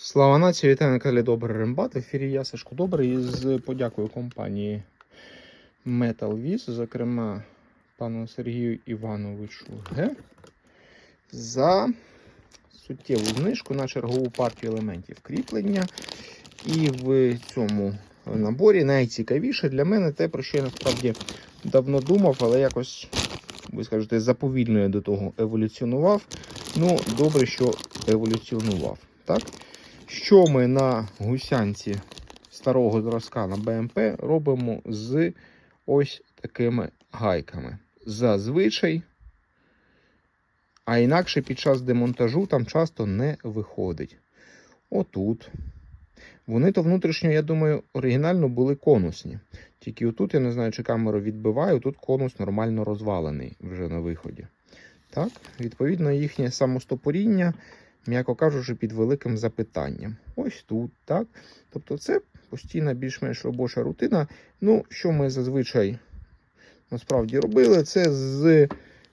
Слава нації, вітаю на каналі Добрий Рембат. В ефірі я Сашко Добрий з подякою компанії MetalViz, зокрема пану Сергію Івановичу Г. За суттєву знижку на чергову партію елементів кріплення. І в цьому наборі найцікавіше для мене те, про що я насправді давно думав, але якось, ви скажете, заповільно я до того еволюціонував. Ну, добре, що еволюціонував. Так? Що ми на гусянці старого зразка на БМП робимо з ось такими гайками. Зазвичай, а інакше під час демонтажу там часто не виходить. Отут. Вони то внутрішньо, я думаю, оригінально були конусні. Тільки отут, я не знаю, чи камеру відбиваю, тут конус нормально розвалений вже на виході. Так, відповідно, їхнє самостопоріння м'яко кажучи, під великим запитанням. Ось тут, так. Тобто, це постійна більш-менш робоча рутина. Ну, що ми зазвичай насправді робили, це з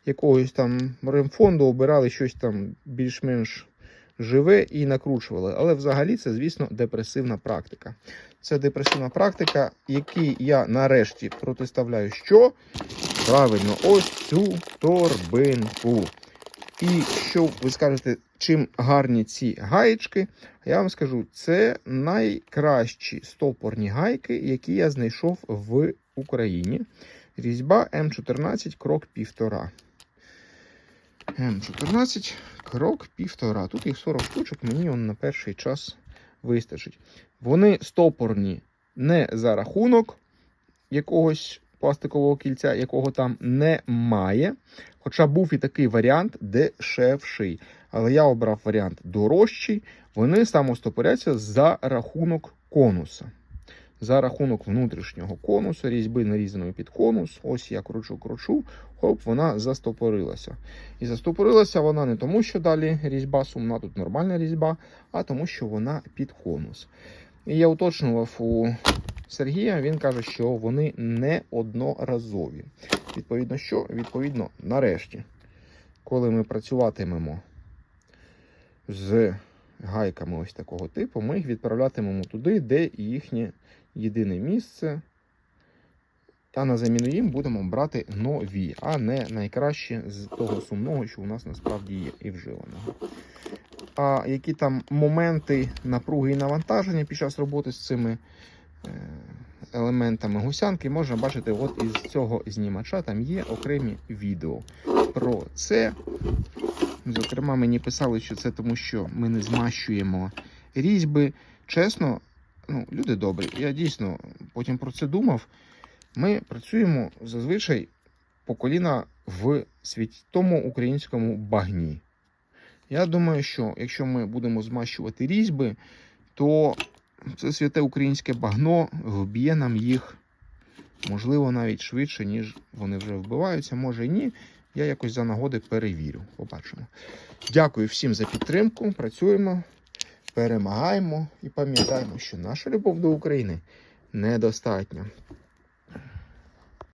якогось там ремфонду обирали щось там більш-менш живе і накручували. Але взагалі це, звісно, депресивна практика. Це депресивна практика, якій я нарешті протиставляю що? Правильно, ось цю торбинку. І що ви скажете, чим гарні ці гаєчки? Я вам скажу, це найкращі стопорні гайки, які я знайшов в Україні. Різьба М14 крок півтора. М14 крок півтора. Тут їх 40 штучок, мені он на перший час вистачить. Вони стопорні не за рахунок якогось пластикового кільця, якого там немає. Хоча був і такий варіант дешевший. Але я обрав варіант дорожчий. Вони самостопоряться за рахунок конуса. За рахунок внутрішнього конусу, різьби нарізаної під конус. Ось я кручу-кручу, хоп, вона застопорилася. І застопорилася вона не тому, що далі різьба сумна, тут нормальна різьба, а тому, що вона під конус. І я уточнював у Сергія, він каже, що вони не одноразові. Відповідно, що? Відповідно, нарешті, коли ми працюватимемо з гайками ось такого типу, ми їх відправлятимемо туди, де їхнє єдине місце. Та на заміну їм будемо брати нові, а не найкраще з того сумного, що у нас насправді є і вживаного. А які там моменти напруги і навантаження під час роботи з цими елементами гусянки можна бачити от із цього знімача. Там є окремі відео про це. Зокрема, мені писали, що це тому, що ми не змащуємо різьби. Чесно, ну, люди добрі. Я дійсно потім про це думав. Ми працюємо зазвичай по коліна в святому українському багні. Я думаю, що якщо ми будемо змащувати різьби, то це святе українське багно вб'є нам їх, можливо, навіть швидше, ніж вони вже вбиваються, може і ні. Я якось за нагоди перевірю. Побачимо. Дякую всім за підтримку. Працюємо, перемагаємо і пам'ятаємо, що наша любов до України недостатня.